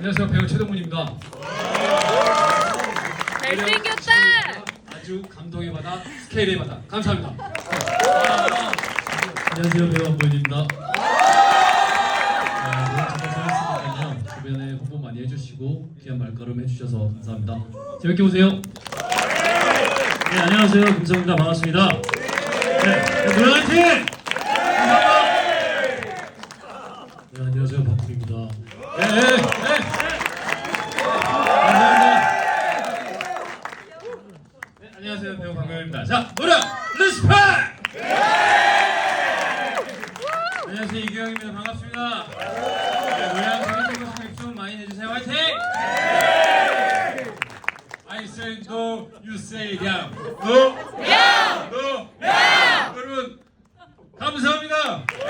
안녕하세요 배우 최동문입니다. 잘생겼다. 아주 감동의 바다, 스케일의 바다. 감사합니다. 안녕하세요 배우 한보현입니다. 아. 주변에 홍보 많이 해주시고 귀한 말걸음 해주셔서 감사합니다. 재밌게 보세요. 네 안녕하세요 김성입니다. 반갑습니다. 네 노래 화이팅! 감사합니다. 네 안녕하세요 박국입니다. 네, 네, 안녕하세요 배우 강명입니다. 자 노래 리스펙. 안녕하세요 이규영입니다. 반갑습니다. 네, 노래랑 재밌는 거 입좀 많이 내주세요. 화이팅! I say no, you say yeah. No, yeah, no, yeah. 여러분 감사합니다.